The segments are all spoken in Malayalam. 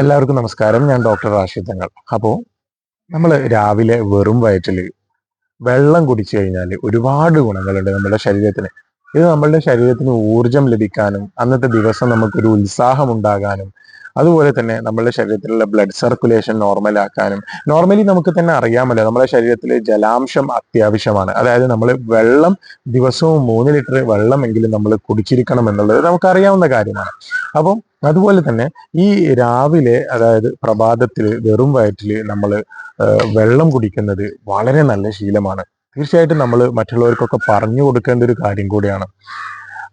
എല്ലാവർക്കും നമസ്കാരം. ഞാൻ ഡോക്ടർ റാഷിദ് തങ്ങൾ അപ്പോൾ നമ്മൾ രാവിലെ വെറും വയറ്റിൽ വെള്ളം കുടിച്ചു കഴിഞ്ഞാൽ ഒരുപാട് ഗുണങ്ങളുണ്ട് നമ്മുടെ ശരീരത്തിന്. ഇത് നമ്മളുടെ ശരീരത്തിന് ഊർജം ലഭിക്കാനും അന്നത്തെ ദിവസം നമുക്കൊരു ഉത്സാഹം ഉണ്ടാകാനും അതുപോലെ തന്നെ നമ്മുടെ ശരീരത്തിലുള്ള ബ്ലഡ് സർക്കുലേഷൻ നോർമൽ ആക്കാനും നോർമലി നമുക്ക് തന്നെ അറിയാമല്ലോ നമ്മുടെ ശരീരത്തിൽ ജലാംശം അത്യാവശ്യമാണ്. അതായത് നമ്മൾ വെള്ളം ദിവസവും മൂന്ന് ലിറ്റർ വെള്ളമെങ്കിലും നമ്മൾ കുടിച്ചിരിക്കണം എന്നുള്ളത് നമുക്കറിയാവുന്ന കാര്യമാണ്. അപ്പം അതുപോലെ തന്നെ ഈ രാവിലെ അതായത് പ്രഭാതത്തിൽ വെറും വയറ്റിൽ നമ്മൾ വെള്ളം കുടിക്കുന്നത് വളരെ നല്ല ശീലമാണ്. തീർച്ചയായിട്ടും നമ്മൾ മറ്റുള്ളവർക്കൊക്കെ പറഞ്ഞു കൊടുക്കേണ്ട ഒരു കാര്യം കൂടിയാണ്.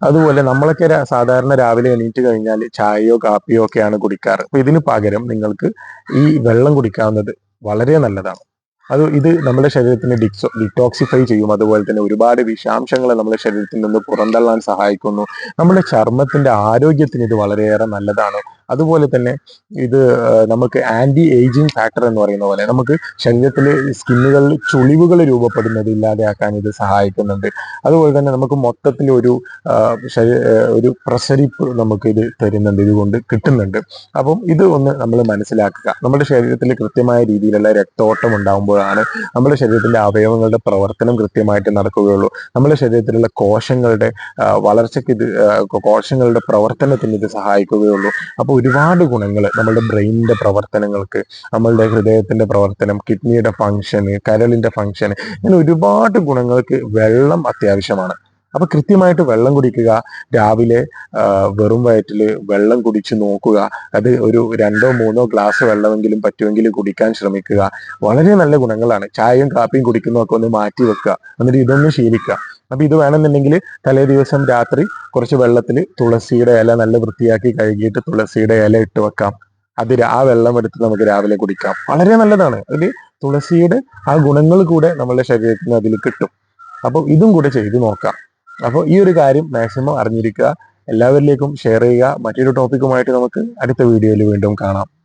അതുപോലെ നമ്മളൊക്കെ സാധാരണ രാവിലെ എണീറ്റ് കഴിഞ്ഞാൽ ചായയോ കാപ്പിയോ ഒക്കെയാണ് കുടിക്കാറ്. അപ്പൊ ഇതിന് പകരം നിങ്ങൾക്ക് ഈ വെള്ളം കുടിക്കാവുന്നത് വളരെ നല്ലതാണ്. അത് ഇത് നമ്മുടെ ശരീരത്തിന് ഡിക്സോ ഡിറ്റോക്സിഫൈ ചെയ്യും. അതുപോലെ തന്നെ ഒരുപാട് വിഷാംശങ്ങളെ നമ്മുടെ ശരീരത്തിൽ നിന്ന് പുറന്തള്ളാൻ സഹായിക്കുന്നു. നമ്മുടെ ചർമ്മത്തിന്റെ ആരോഗ്യത്തിന് ഇത് വളരെയേറെ നല്ലതാണ്. അതുപോലെ തന്നെ ഇത് നമുക്ക് ആന്റി ഏജിങ് ഫാക്ടർ എന്ന് പറയുന്ന പോലെ നമുക്ക് ശരീരത്തിൽ സ്കിന്നുകളിൽ ചുളിവുകൾ രൂപപ്പെടുന്നത് ഇല്ലാതെയാക്കാൻ ഇത് സഹായിക്കുന്നുണ്ട്. അതുപോലെ തന്നെ നമുക്ക് മൊത്തത്തിൽ ഒരു ഒരു പ്രസരിപ്പ് നമുക്ക് ഇത് തരുന്നുണ്ട് ഇതുകൊണ്ട് കിട്ടുന്നുണ്ട്. അപ്പം ഇത് ഒന്ന് നമ്മൾ മനസ്സിലാക്കുക. നമ്മുടെ ശരീരത്തിൽ കൃത്യമായ രീതിയിലുള്ള രക്തോട്ടം ഉണ്ടാകുമ്പോഴാണ് നമ്മുടെ ശരീരത്തിലെ അവയവങ്ങളുടെ പ്രവർത്തനം കൃത്യമായിട്ട് നടക്കുകയുള്ളൂ. നമ്മുടെ ശരീരത്തിലുള്ള കോശങ്ങളുടെ വളർച്ചയ്ക്ക് ഇത് കോശങ്ങളുടെ പ്രവർത്തനത്തിന് ഇത് സഹായിക്കുകയുള്ളൂ. അപ്പോൾ ഒരുപാട് ഗുണങ്ങൾ നമ്മളുടെ ബ്രെയിനിന്റെ പ്രവർത്തനങ്ങൾക്ക് നമ്മളുടെ ഹൃദയത്തിന്റെ പ്രവർത്തനം കിഡ്നിയുടെ ഫങ്ഷന് കരളിന്റെ ഫങ്ഷന് ഇങ്ങനെ ഒരുപാട് ഗുണങ്ങൾക്ക് വെള്ളം അത്യാവശ്യമാണ്. അപ്പൊ കൃത്യമായിട്ട് വെള്ളം കുടിക്കുക രാവിലെ വെറും വയറ്റിൽ വെള്ളം കുടിച്ച് നോക്കുക അത് ഒരു രണ്ടോ മൂന്നോ ഗ്ലാസ് വെള്ളമെങ്കിലും പറ്റുമെങ്കിൽ കുടിക്കാൻ ശ്രമിക്കുക. വളരെ നല്ല ഗുണങ്ങളാണ്. ചായയും കാപ്പിയും കുടിക്കുന്നതൊക്കെ ഒന്ന് മാറ്റി വെക്കുക. എന്നിട്ട് ഇതൊന്ന് ശീലിക്കുക. അപ്പൊ ഇത് വേണമെന്നുണ്ടെങ്കിൽ തലേ ദിവസം രാത്രി കുറച്ച് വെള്ളത്തിൽ തുളസിയുടെ ഇല നല്ല വൃത്തിയാക്കി കഴുകിയിട്ട് തുളസിയുടെ ഇല ഇട്ട് വെക്കാം. അത് ആ വെള്ളം എടുത്ത് നമുക്ക് രാവിലെ കുടിക്കാം. വളരെ നല്ലതാണ്. അതിൽ തുളസിയുടെ ആ ഗുണങ്ങൾ കൂടെ നമ്മളുടെ ശരീരത്തിന് അതിൽ കിട്ടും. അപ്പോൾ ഇതും കൂടെ ചെയ്തു നോക്കാം. അപ്പോൾ ഈ ഒരു കാര്യം മാക്സിമം അറിഞ്ഞിരിക്കുക. എല്ലാവരിലേക്കും ഷെയർ ചെയ്യുക. മറ്റൊരു ടോപ്പിക്കുമായിട്ട് നമുക്ക് അടുത്ത വീഡിയോയിൽ വീണ്ടും കാണാം.